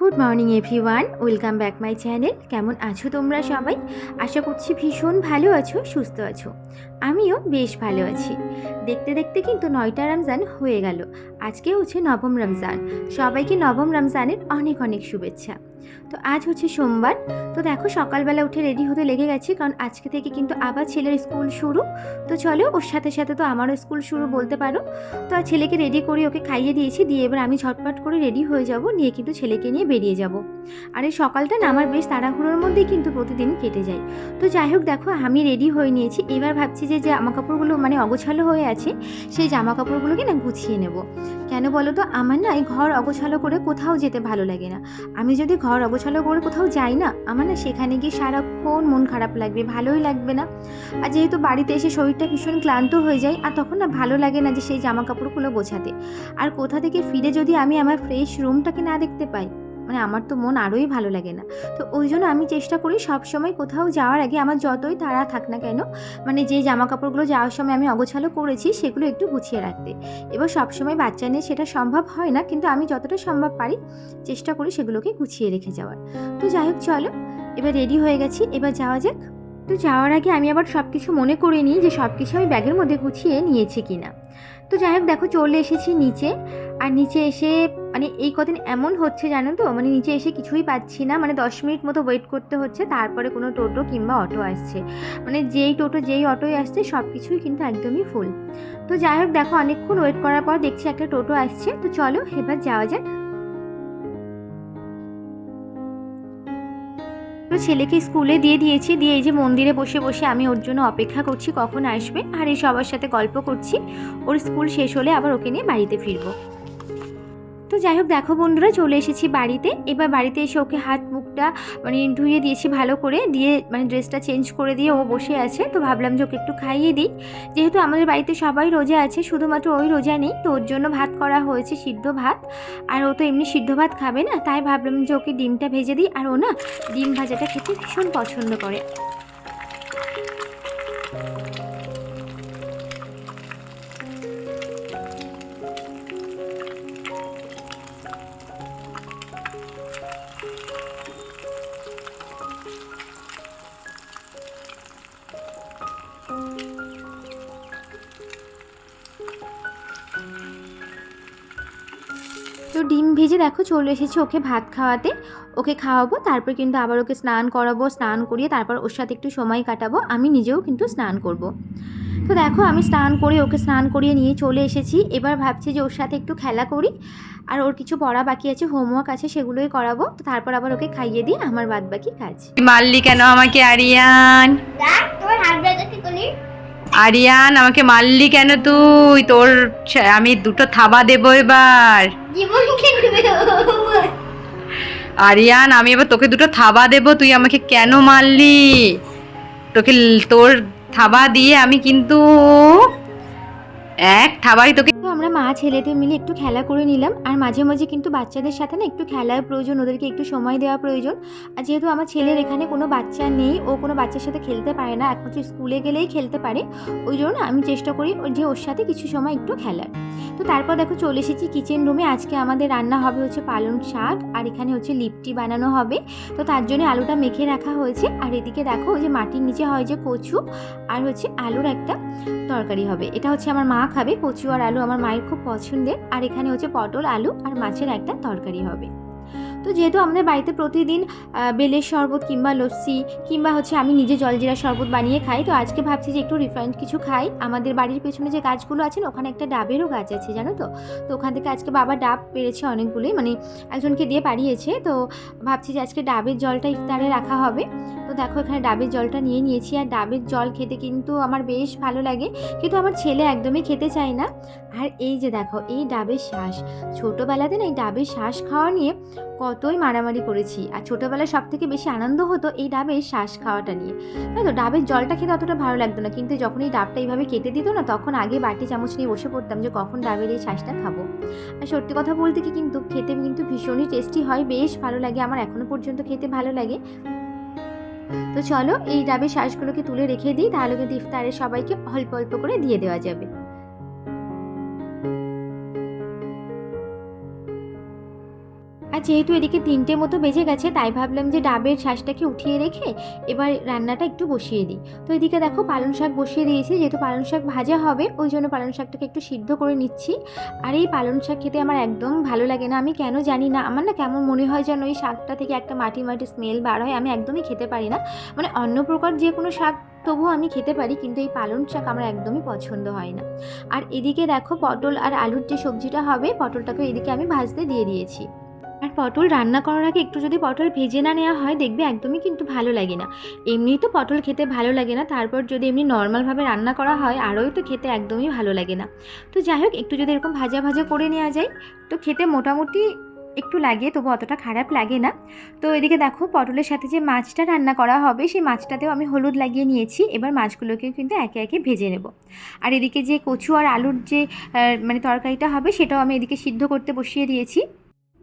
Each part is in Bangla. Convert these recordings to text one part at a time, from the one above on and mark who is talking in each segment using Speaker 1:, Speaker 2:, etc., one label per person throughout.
Speaker 1: Good morning everyone welcome back my channel কেমন আছো তোমরা সবাই? আশা করছি ভীষণ ভালো আছো, সুস্থ আছো। আমিও বেশ ভালো আছি। দেখতে দেখতে কিন্তু নয়টা রমজান হয়ে গেল। আজকে হচ্ছে নবম রমজান। সবাইকে নবম রমজানের অনেক অনেক শুভেচ্ছা। তো আজ হচ্ছে সোমবার। তো দেখো সকালবেলা উঠে রেডি হতে লেগে গেছি কারণ আজকে থেকে কিন্তু আবার ছেলের স্কুল শুরু। তো চলো ওর সাথে সাথে তো আমারও স্কুল শুরু বলতে পারো। তো ছেলেকে রেডি করে ওকে খাইয়ে দিয়েছি। দিয়ে এবার আমি ঝটপট করে রেডি হয়ে যাব। নিয়ে কিন্তু ছেলেকে নিয়ে বেরিয়ে যাব। আর এই সকালটা না আমার বেশ তাড়াহুড়োর মধ্যেই কিন্তু প্রতিদিন কেটে যায়। তো যাই হোক দেখো আমি রেডি হয়ে নিয়েছি। এবার ভাবছি যে যে জামা কাপড়গুলো মানে অগোছালো হয়ে আছে, সেই জামা কাপড়গুলোকে না গুছিয়ে নেব। কেন বলো তো? আমার না এই ঘর অগোছালো করে কোথাও যেতে ভালো লাগে না। আমি যদি ঘর অগোছালো করে কোথাও যাই না, আমার না সেখানে গিয়ে সারাক্ষণ মন খারাপ লাগবে, ভালোই লাগবে না। আর যেহেতু বাড়িতে এসে শরীরটা ভীষণ ক্লান্ত হয়ে যায়, আর তখন না ভালো লাগে না যে সেই জামা কাপড়গুলো গোছাতে। আর কোথা থেকে ফিরে যদি আমি আমার ফ্রেশ রুমটাকে না দেখতে পাই? মানে আমার তো মন আরোই ভালো লাগে না। তো ওই জন্য আমি চেষ্টা করি সব সময় কোথাও যাওয়ার আগে আমার যতই তাড়া থাক না কেন মানে যে জামা কাপড়গুলো যাওয়ার সময় আমি অগোছালো করেছি সেগুলো একটু গুছিয়ে রাখতে। এবার সব সময় বাচ্চা নিয়ে সেটা সম্ভব হয় না, কিন্তু আমি যতটা সম্ভব পারি চেষ্টা করি সেগুলোকে গুছিয়ে রেখে যাওয়ার। তো যাই হোক, চলো, এবার রেডি হয়ে গেছি, এবার যাওয়া যাক। তো যাওয়ার আগে আমি আবার সব কিছু মনে করে নিই যে সব কিছু আমি ব্যাগের মধ্যে গুছিয়ে নিয়েছি কিনা। তো যাই হোক, দেখো চলে এসেছি নিচে। আর নিচে এসে মানে এই কদিন এমন হচ্ছে জানো তো? মানে নিচে এসে কিছুই পাচ্ছি না। মানে দশ মিনিট মতো ওয়েট করতে হচ্ছে। তারপরে কোনো টোটো কিংবা অটো আসছে। মানে যেই টোটো, যেই অটোই আসছে সব কিছুই কিন্তু একদমই ফুল তো যাই হোক, দেখো অনেকক্ষণ ওয়েট করার পর দেখছি একটা টোটো আসছে। তো চলো, এবার যাওয়া যাক। তো ছেলেকে স্কুলে দিয়ে দিয়েছি, দিয়ে এই যে মন্দিরে বসে বসে আমি ওর জন্য অপেক্ষা করছি কখন আসবে। আর এই সবার সাথে গল্প করছি। ওর স্কুল শেষ হলে আবার ওকে নিয়ে বাড়িতে ফিরবো। তো যাই হোক, দেখো বন্ধুরা, চলে এসেছি বাড়িতে। এবার বাড়িতে এসে ওকে হাত মুখটা মানে ধুয়ে দিয়েছি ভালো করে। দিয়ে মানে ড্রেসটা চেঞ্জ করে দিয়ে ও বসে আছে। তো ভাবলাম যে ওকে একটু খাইয়ে দিই। যেহেতু আমাদের বাড়িতে সবাই রোজা আছে, শুধুমাত্র ওই রোজা নেই। তো ওর জন্য ভাত করা হয়েছে, সিদ্ধ ভাত। আর ও তো এমনি সিদ্ধ ভাত খাবে না। তাই ভাবলাম যে ওকে ডিমটা ভেজে দিই। আর ও না ডিম ভাজাটা খেতে ভীষণ পছন্দ করে। ডিম ভেজে দেখো চলে এসেছি ওকে ভাত খাওয়াতে। ওকে খাওয়াবো তারপর কিন্তু আবার ওকে স্নান করাবো স্নান করিয়ে তারপর ওর সাথে একটু সময় কাটাবো। আমি নিজেও কিন্তু স্নান করব। তো দেখো আমি স্নান করে ওকে স্নান করিয়ে নিয়ে চলে এসেছি। এবার ভাবছি যে ওর সাথে একটু খেলা করি। আর ওর কিছু পড়া বাকি আছে হোমওয়ার্ক আছে সেগুলোই করাবো। তো তারপর আবার ওকে খাইয়ে দিই আমার বাদ বাকি কাজ।
Speaker 2: মারলি কেন আমাকে আরিয়ান?
Speaker 3: তোমার হাত ব্যথা কি করলি?
Speaker 2: আরিয়ান আমাকে মারলি কেন তুই? তোর আমি দুটো থাবা দেব এবার। আরিয়ান আমি এবার তোকে দুটো থাবা দেব তুই আমাকে কেন মারলি? তোকে তোর থাবা দিয়ে আমি কিন্তু এক থাবাই তোকে
Speaker 1: মা ছেলেতে মিলে একটু খেলা করে নিলাম। আর মাঝে মাঝে কিন্তু বাচ্চাদের সাথে না একটু খেলার প্রয়োজন, ওদেরকে একটু সময় দেওয়া প্রয়োজন। আর যেহেতু আমার ছেলের এখানে কোনো বাচ্চা নেই, ও কোনো বাচ্চার সাথে খেলতে পারে না একমাত্র স্কুলে গেলেই খেলতে পারে। ওই জন্য আমি চেষ্টা করি যে ওর সাথে কিছু সময় একটু খেলার। তো তারপর দেখো চলে এসেছি কিচেন রুমে আজকে আমাদের রান্না হবে হচ্ছে পালং শাক, আর এখানে হচ্ছে লিপটি বানানো হবে। তো তার জন্য আলুটা মেখে রাখা হয়েছে। আর এদিকে দেখো ওই যে মাটির নিচে হয় যে কচু, আর হচ্ছে আলুর একটা তরকারি হবে। এটা হচ্ছে আমার মা খাবে, কচু আর আলু আমার মায়ের খুব পছন্দের। আর এখানে হচ্ছে পটল আলু আর মাছের একটা তরকারি হবে। তো যেহেতু আমাদের বাড়িতে প্রতিদিন বেলের শরবত কিংবা লস্যি কিংবা হচ্ছে আমি নিজে জলজিরা শরবত বানিয়ে খাই, তো আজকে ভাবছি যে একটু রিফাইন্ড কিছু খাই। আমাদের বাড়ির পেছনে যে গাছগুলো আছে না, ওখানে একটা ডাবেরও গাছ আছে, জানো তো? তো ওখান থেকে আজকে বাবা ডাব পেরেছে অনেকগুলোই মানে একজনকে দিয়ে পাড়িয়েছে। তো ভাবছি যে আজকে ডাবের জলটা ইফতারে রাখা হবে। তো দেখো এখানে ডাবের জলটা নিয়ে নিয়েছি, আর ডাবের জল খেতে কিন্তু আমার বেশ ভালো লাগে। কিন্তু আমার ছেলে একদমই খেতে চায় না। আর এই যে দেখো, এই ডাবের শ্বাস। ছোটোবেলাতে না এই ডাবের শ্বাস খাওয়া নিয়ে কতই মারামারি করেছি। আর ছোটোবেলায় সব থেকে বেশি আনন্দ হতো এই ডাবের শ্বাস খাওয়াটা নিয়ে। তাই তো, ডাবের জলটা খেতে অতটা ভালো লাগতো না। কিন্তু যখন এই ডাবটা এইভাবে কেটে দিত না, তখন আগে বাটি চামচ নিয়ে বসে পড়তাম যে কখন ডাবের এই শ্বাসটা খাব। আর সত্যি কথা বলতে কি কিন্তু খেতে কিন্তু ভীষণই টেস্টি হয়। বেশ ভালো লাগে, আমার এখনও পর্যন্ত খেতে ভালো লাগে। তো চলো, এই ডাবের শ্বাসগুলোকে তুলে রেখে দিই। তাহলে কিন্তু ইফতারে সবাইকে অল্প অল্প করে দিয়ে দেওয়া যাবে। যেহেতু এদিকে তিনটে মতো বেজে গেছে, তাই ভাবলাম যে ডাবের শ্বাসটাকে উঠিয়ে রেখে এবার রান্নাটা একটু বসিয়ে দিই। তো এদিকে দেখো পালং শাক বসিয়ে দিয়েছি, যেহেতু পালং শাক ভাজা হবে, ওই জন্য পালং শাকটাকে একটু সিদ্ধ করে নিচ্ছি। আর এই পালং শাক খেতে আমার একদম ভালো লাগে না, আমি কেন জানি না, আমার না কেমন মনে হয় যেন ওই শাকটা থেকে একটা মাটি মাটি স্মেল বার হয়, আমি একদমই খেতে পারি না। মানে অন্য প্রকার যে কোনো শাক তবুও আমি খেতে পারি, কিন্তু এই পালং শাক আমার একদমই পছন্দ হয় না। আর এদিকে দেখো পটল আর আলুর যে সবজিটা হবে, পটলটাকে এদিকে আমি ভাজতে দিয়ে দিয়েছি। পটল রান্না করার আগে একটু যদি পটল ভেজে না নেওয়া হয়, দেখবে একদমই কিন্তু ভালো লাগে না। এমনি তো পটল খেতে ভালো লাগে না, তারপর যদি এমনি নর্মালভাবে রান্না করা হয় আরোই তো খেতে একদমই ভালো লাগে না। তো যাই হোক, একটু যদি এরকম ভাজা ভাজা করে নেওয়া যায়, তো খেতে মোটামুটি একটু লাগে, তবু অতটা খারাপ লাগে না। তো এদিকে দেখো, পটলের সাথে যে মাছটা রান্না করা হবে, সেই মাছটাতেও আমি হলুদ লাগিয়ে নিয়েছি, এবার মাছগুলোকে কিন্তু একে একে ভেজে নেব। আর এদিকে যে কচু আর আলুর যে মানে তরকারিটা হবে, সেটাও আমি এদিকে সিদ্ধ করতে বসিয়ে দিয়েছি।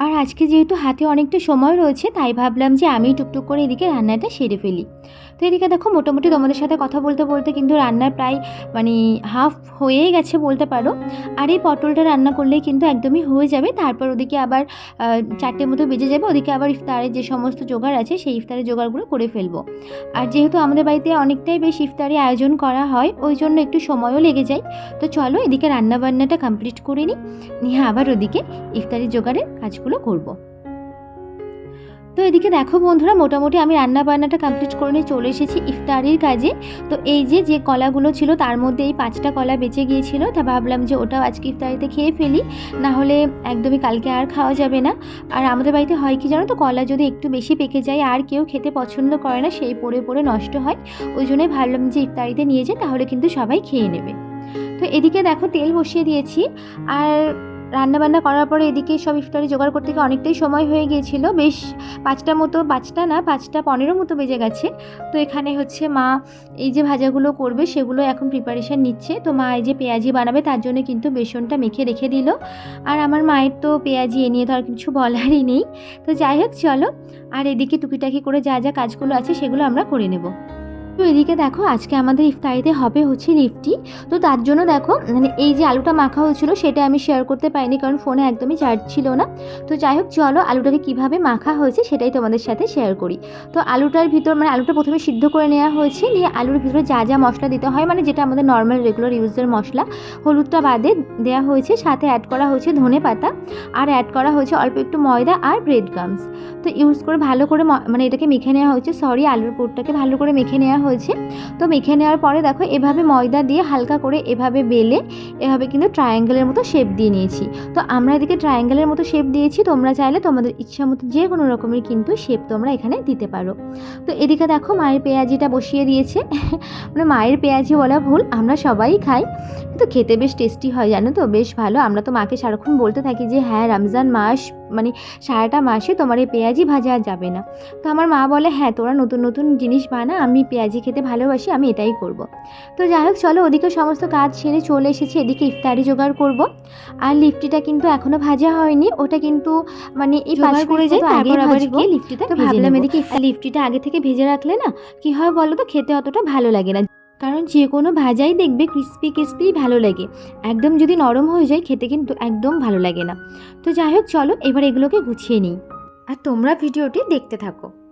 Speaker 1: আর আজকে যেহেতু হাতে অনেকটা সময় রয়েছে, তাই ভাবলাম যে আমি টুকটুক করে এদিকে রান্নাটা সেরে ফেলি। তো এদিকে দেখো মোটামুটি তোমাদের সাথে কথা বলতে বলতে কিন্তু রান্নার প্রায় মানে হাফ হয়েই গেছে বলতে পারো। আর এই পটলটা রান্না করলেই কিন্তু একদমই হয়ে যাবে। তারপর ওদিকে আবার চারটের চারটে মতো বেজে যাবে। ওদিকে আবার ইফতারের যে সমস্ত জোগাড় আছে, সেই ইফতারের জোগাড়গুলো করে ফেলব। আর যেহেতু আমাদের বাড়িতে অনেকটাই বেশ ইফতারি আয়োজন করা হয়, ওই জন্য একটু সময়ও লেগে যায়। তো চলো এদিকে রান্না বান্নাটা কমপ্লিট করে নিই। নিয়ে আবার ওদিকে ইফতারি জোগাড়ের কাজগুলো করব। তো এদিকে দেখো বন্ধুরা, মোটামুটি আমি রান্না বান্নাটা কমপ্লিট করে নিয়ে চলে এসেছি ইফতারির কাজে। তো এই যে যে কলাগুলো ছিল, তার মধ্যে এই পাঁচটা কলা বেঁচে গিয়েছিল, তা ভাবলাম যে ওটাও আজকে ইফতারিতে খেয়ে ফেলি, না হলে একদমই কালকে আর খাওয়া যাবে না। আর আমাদের বাড়িতে হয় কি জানো তো, কলা যদি একটু বেশি পেকে যায়, আর কেউ খেতে পছন্দ করে না, সেই পড়ে পড়ে নষ্ট হয়। ওই জন্যই ভাবলাম যে ইফতারিতে নিয়ে যাই, তাহলে কিন্তু সবাই খেয়ে নেবে। তো এদিকে দেখো তেল বসিয়ে দিয়েছি, আর রান্নাবান্না করার পরে এদিকে সব ইফতারি জোগাড় করতে গিয়ে অনেকটাই সময় হয়ে গিয়েছিল। বেশ পাঁচটা মতো, পাঁচটা না, পাঁচটা পনেরো মতো বেজে গেছে। তো এখানে হচ্ছে মা এই যে ভাজাগুলো করবে সেগুলো এখন প্রিপারেশান নিচ্ছে। তো মা এই যে পেঁয়াজি বানাবে তার জন্য কিন্তু বেসনটা মেখে রেখে দিল। আর আমার মায়ের তো পেঁয়াজি এ নিয়ে তো আর কিছু বলারই নেই। তো যাই হোক চলো, আর এদিকে টুকিটাকি করে যা যা কাজগুলো আছে সেগুলো আমরা করে নেব। তো এদিকে দেখো, আজকে আমাদের ইফতারিতে হবে হচ্ছে লিফটি। তো তার জন্য দেখো মানে এই যে আলুটা মাখা হয়েছিল, সেটা আমি শেয়ার করতে পারিনি, কারণ ফোনে একদমই চার্জ ছিল না। তো যাই হোক চলো আলুটাকে কীভাবে মাখা হয়েছে সেটাই তোমাদের সাথে শেয়ার করি। তো আলুটার ভিতর মানে আলুটা প্রথমে সিদ্ধ করে নেওয়া হয়েছে, নিয়ে আলুর ভিতরে যা যা মশলা দিতে হয় মানে যেটা আমাদের নর্মাল রেগুলার ইউজের মশলা, হলুদটা বাদে দেওয়া হয়েছে, সাথে অ্যাড করা হয়েছে ধনে পাতা, আর অ্যাড করা হয়েছে অল্প একটু ময়দা আর ব্রেড গামস তো ইউজ করে ভালো করে মানে এটাকে মেখে নেওয়া হয়েছে সরি আলুর পুরটাকে ভালো করে মেখে নেওয়া হয়েছে। তো মেখে নেওয়ার পরে দেখো এভাবে ময়দা দিয়ে হালকা করে এভাবে বেলে এভাবে কিন্তু ট্রায়াঙ্গেলের মতো শেপ দিয়ে নিয়েছি। তো আমরা এদিকে ট্রায়াঙ্গেলের মতো শেপ দিয়েছি, তোমরা চাইলে তোমাদের ইচ্ছা মতো যে কোনো রকমের কিন্তু শেপ তোমরা এখানে দিতে পারো। তো এদিকে দেখো মায়ের পেঁয়াজিটা বসিয়ে দিয়েছে। মানে মায়ের পেঁয়াজি বলা ভুল, আমরা সবাই খাই। তো খেতে বেশ টেস্টি হয়, জানো তো? বেশ ভালো। আমরা তো মাকে সারাক্ষণ বলতে থাকি যে হ্যাঁ রমজান মাস মানে সারাটা মাসে তোমার এই পেঁয়াজি ভাজা আর যাবে না। তো আমার মা বলে হ্যাঁ তোরা নতুন নতুন জিনিস বানা আমি পেঁয়াজি খেতে ভালোবাসি আমি এটাই করব। তো যাই হোক চলো ওদিকে সমস্ত কাজ সেরে চলে এসেছি এদিকে ইফতারি জোগাড় করব। আর লিফটিটা কিন্তু এখনও ভাজা হয়নি ওটা কিন্তু মানে এই পাঁচ করে যাই গিয়ে লিফটিটা ভাবলাম এদিকে লিফটিটা আগে থেকে ভেজে রাখলে না কি হয় বলো তো খেতে অতটা ভালো লাগে না। কারণ যে কোনো ভাজাই দেখবে ক্রিস্পি ক্রিস্পি ভালো লাগে। একদম যদি নরম হয়ে যায়, খেতে কিন্তু একদম ভালো লাগে না। তো যাই হোক, চলো এবার এগুলোকে গুছিয়ে নিই। আর তোমরা ভিডিওটি দেখতে থাকো।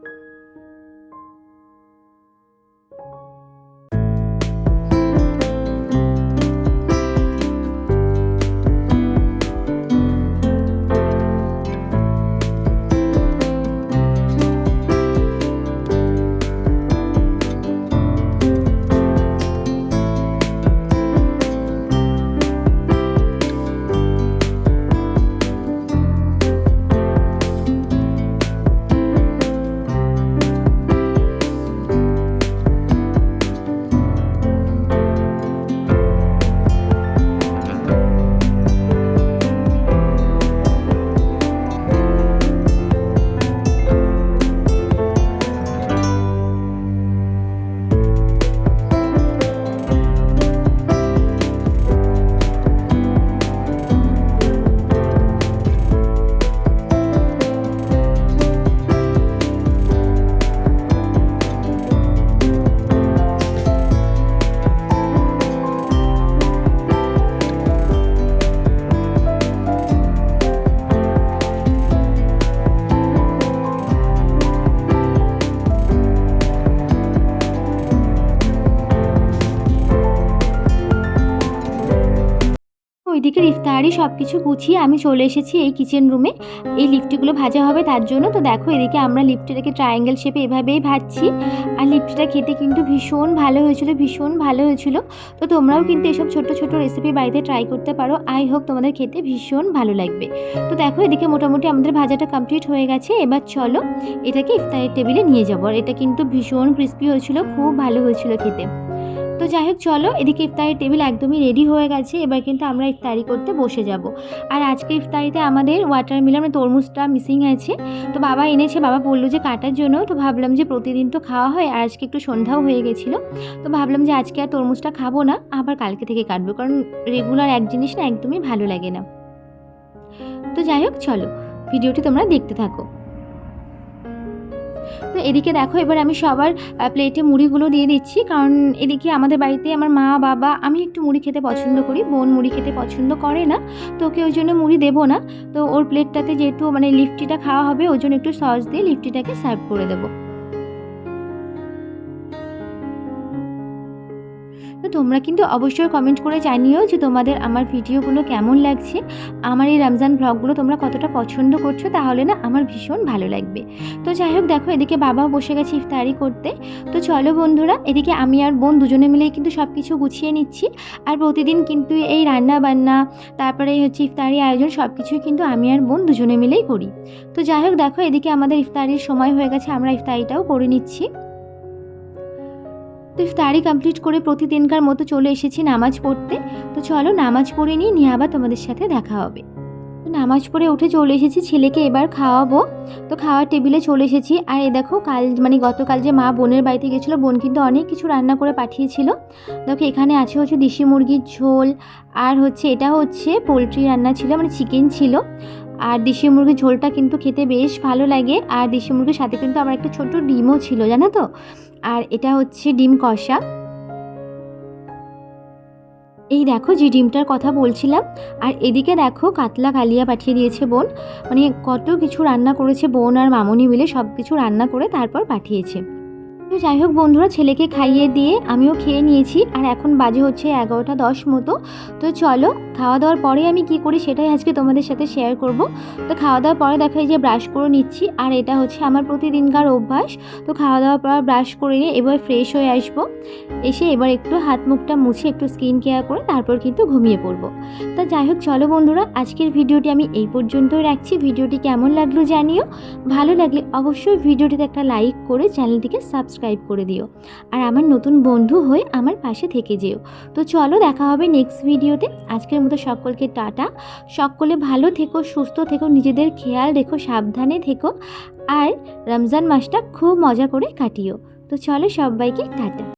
Speaker 1: এদিকে ইফতারি সব কিছু গুছিয়ে আমি চলে এসেছি এই কিচেন রুমে এই লিফটিগুলো ভাজা হবে তার জন্য। তো দেখো এদিকে আমরা লিফটিটাকে ট্রায়াঙ্গেল শেপে এভাবেই ভাজছি। আর লিফটিটা খেতে কিন্তু ভীষণ ভালো হয়েছিল, ভীষণ ভালো হয়েছিল। তো তোমরাও কিন্তু এসব ছোট ছোট রেসিপি বাড়িতে ট্রাই করতে পারো। আই হোক তোমাদের খেতে ভীষণ ভালো লাগবে। তো দেখো এদিকে মোটামুটি আমাদের ভাজাটা কমপ্লিট হয়ে গেছে। এবার চলো এটাকে ইফতারের টেবিলে নিয়ে যাব। আর এটা কিন্তু ভীষণ ক্রিস্পি হয়েছিল, খুব ভালো হয়েছিল খেতে। তো যাই হোক, চলো, এদিকে ইফতারের টেবিল একদমই রেডি হয়ে গেছে। এবার কিন্তু আমরা ইফতারি করতে বসে যাব। আর আজকে ইফতারিতে আমাদের ওয়াটারমেলন মানে তরমুজটা মিসিং আছে। তো বাবা এনেছে, বাবা বলল যে কাটার জন্য। তো ভাবলাম যে প্রতিদিন তো খাওয়া হয়, আর আজকে একটু সন্ধ্যাও হয়ে গেছিল। তো ভাবলাম যে আজকে আর তরমুজটা খাব না, আবার কালকে থেকে কাটবো। কারণ রেগুলার এক জিনিস না, একদমই ভালো লাগে না। তো যাই হোক, চলো, ভিডিওটি তোমরা দেখতে থাকো। তো এদিকে দেখো, এবার আমি সবার প্লেটে মুড়িগুলো দিয়ে দিচ্ছি। কারণ এদিকে আমাদের বাড়িতে আমার মা, বাবা, আমি একটু মুড়ি খেতে পছন্দ করি। বোন মুড়ি খেতে পছন্দ করে না, তো ওকে ওই জন্য মুড়ি দেবো না। তো ওর প্লেটটাতে যেহেতু মানে লিফটিটা খাওয়া হবে ওই জন্য একটু সস দিয়ে লিফটিটাকে সার্ভ করে দেবো। তোমরা কিন্তু অবশ্যই কমেন্ট করে জানিও যে তোমাদের আমার ভিডিওগুলো কেমন লাগছে। আমার এই রমজান ব্লগগুলো তোমরা কতটা পছন্দ করছ, তাহলে না আমার ভীষণ ভালো লাগবে। তো যাই হোক, দেখো, এদিকে বাবাও বসে গেছে ইফতারি করতে। তো চলো বন্ধুরা, এদিকে আমি আর বোন দুজনে মিলেই কিন্তু সব কিছু গুছিয়ে নিচ্ছি। আর প্রতিদিন কিন্তু এই রান্না বান্না, তারপরে হচ্ছে ইফতারি আয়োজন সব কিছুই কিন্তু আমি আর বোন দুজনে মিলেই করি। তো যাই হোক, দেখো, এদিকে আমাদের ইফতারির সময় হয়ে গেছে, আমরা ইফতারিটাও করে নিচ্ছি। তো ইফতারি কমপ্লিট করে প্রতিদিনকার মতো চলে এসেছি নামাজ পড়তে। তো চলো নামাজ পড়ে নিয়ে নিয়ে আবার তোমাদের সাথে দেখা হবে। তো নামাজ পড়ে উঠে চলে এসেছি, ছেলেকে এবার খাওয়াবো। তো খাওয়ার টেবিলে চলে এসেছি। আর এ দেখো, কাল মানে গতকাল যে মা বোনের বাড়িতে গেছিল, বোন কিন্তু অনেক কিছু রান্না করে পাঠিয়েছিল। দেখো, এখানে আছে হচ্ছে দেশি মুরগির ঝোল, আর হচ্ছে এটা হচ্ছে পোলট্রি রান্না ছিল মানে চিকেন ছিল। আর দেশি মুরগির ঝোলটা কিন্তু খেতে বেশ ভালো লাগে। আর দেশি মুরগির সাথে কিন্তু আমার একটা ছোট ডিমও ছিল, জানো তো? আর এটা হচ্ছে ডিম কষা। এই দেখো যে ডিমটার কথা বলছিলাম, আর এদিকে দেখো কাতলা কালিয়া পাঠিয়ে দিয়েছে বোন। মানে কত কিছু রান্না করেছে বোন আর মামনি মিলে সব কিছু রান্না করে তারপর পাঠিয়েছে। তো যাই হোক বন্ধুরা, ছেলেকে খাইয়ে দিয়ে আমিও খেয়ে নিয়েছি। আর এখন বাজে হচ্ছে এগারোটা দশ মতো। তো চলো, খাওয়া দাওয়ার পরে আমি কি করি সেটাই আজকে তোমাদের সাথে শেয়ার করব। তো খাওয়া দাওয়ার পরে দেখা যে ব্রাশ করে নিচ্ছি। আর এটা হচ্ছে আমার প্রতিদিনকার অভ্যাস। তো খাওয়া দাওয়ার পর ব্রাশ করে নিয়ে এবার ফ্রেশ হয়ে আসব। এসে এবার একটু হাত মুখটা মুছে একটু স্কিন কেয়ার করে তারপর কিন্তু ঘুমিয়ে পড়ব। তা যাই হোক, চলো বন্ধুরা, আজকের ভিডিওটি আমি এই পর্যন্তই রাখছি। ভিডিওটি কেমন লাগল জানিও। ভালো লাগলে অবশ্যই ভিডিওটিতে একটা লাইক করে চ্যানেলটিকে সাবস্ক্রাইব করে দিও। আর আমার নতুন বন্ধু হয়ে আমার পাশে থেকে যেও। তো চলো দেখা হবে নেক্সট ভিডিওতে আজকের মতো সকলকে টাটা। সকলে ভালো থেকো, সুস্থ থেকো, নিজেদের খেয়াল রেখো, সাবধানে থেকো। আর রমজান মাসটা খুব মজা করে কাটিও। তো চলো সবাইকে টাটা।